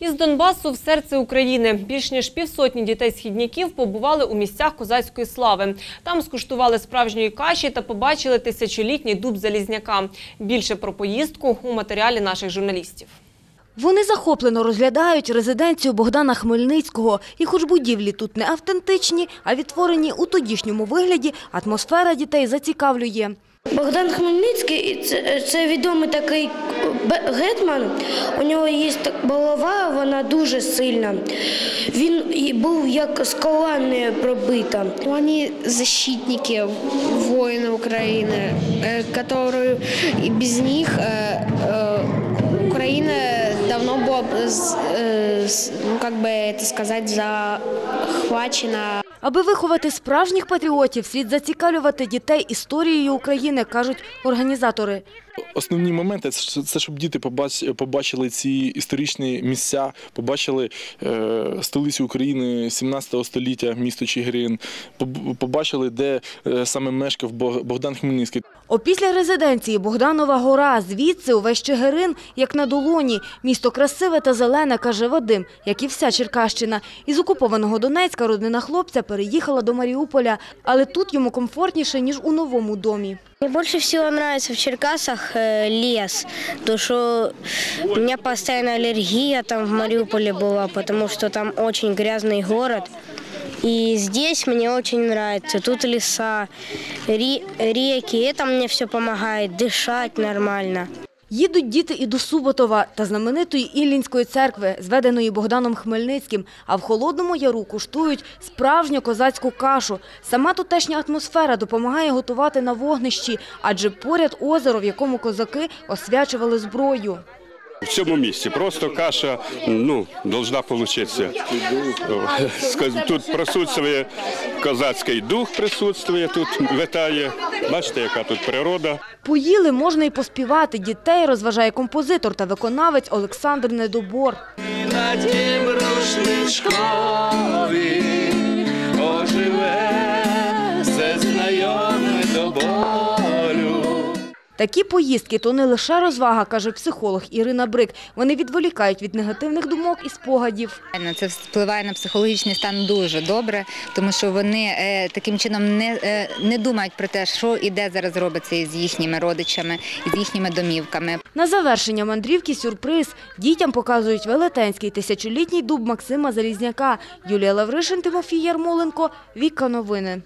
Із Донбасу в серце України більш ніж півсотні дітей-східняків побували у місцях козацької слави. Там скуштували справжньої каші та побачили тисячолітній дуб Залізняка. Більше про поїздку у матеріалі наших журналістів. Вони захоплено розглядають резиденцію Богдана Хмельницького. І хоч будівлі тут не автентичні, а відтворені у тодішньому вигляді, атмосфера дітей зацікавлює. Богдан Хмельницький це, це відомий такий бе- гетьман. У нього є так голова, вона дуже сильна. Він і був як скала не пробита. Они защитники, воины Украины, э, которые и без них ну как бы это сказать, захвачена. Аби виховати справжніх патріотів, слід зацікавлювати дітей історією України, кажуть організатори. Основні моменти це, щоб діти побачили ці історичні місця, побачили е, столицю України 17 століття, місто Чигирин, побачили, де е, саме мешкав Бог- Богдан Хмельницький. Опісля резиденції Богданова гора, звідси увесь Чигирин, як на долоні. Місто красиве та зелене, каже Вадим, як і вся Черкащина. Із окупованого Донецька родина хлопця переїхала до Маріуполя, але тут йому комфортніше, ніж у новому домі. Мне больше всего нравится в Черкасах э, лес, то что у меня постоянно аллергия там в Мариуполе была, потому что там очень грязный город. И здесь мне очень нравится. Тут леса, ре- реки. Это мне все помогает дышать нормально. Їдуть діти і до Суботова та знаменитої Іллінської церкви, зведеної Богданом Хмельницьким, а в Холодному Яру куштують справжню козацьку кашу. Сама тутешня атмосфера допомагає готувати на вогнищі, адже поряд озеро, в якому козаки освячували зброю. В цьому місці просто каша ну, должна. Сказ- Тут присутствує козацький дух, присутствує, тут витає. Бачите, яка тут природа. Поїли можна і поспівати. Дітей розважає композитор та виконавець Олександр Недобор. на тім рушничкові оживе Такі поїздки – то не лише розвага, каже психолог Ірина Брик. Вони відволікають від негативних думок і спогадів. Це впливає на психологічний стан дуже добре, тому що вони е, таким чином не, е, не думають про те, що і де зараз робиться із їхніми родичами, із їхніми домівками. На завершення мандрівки сюрприз. Дітям показують велетенський тисячолітній дуб Максима Залізняка. Юлія Лавришин, Тимофій Ярмоленко. Віка новини.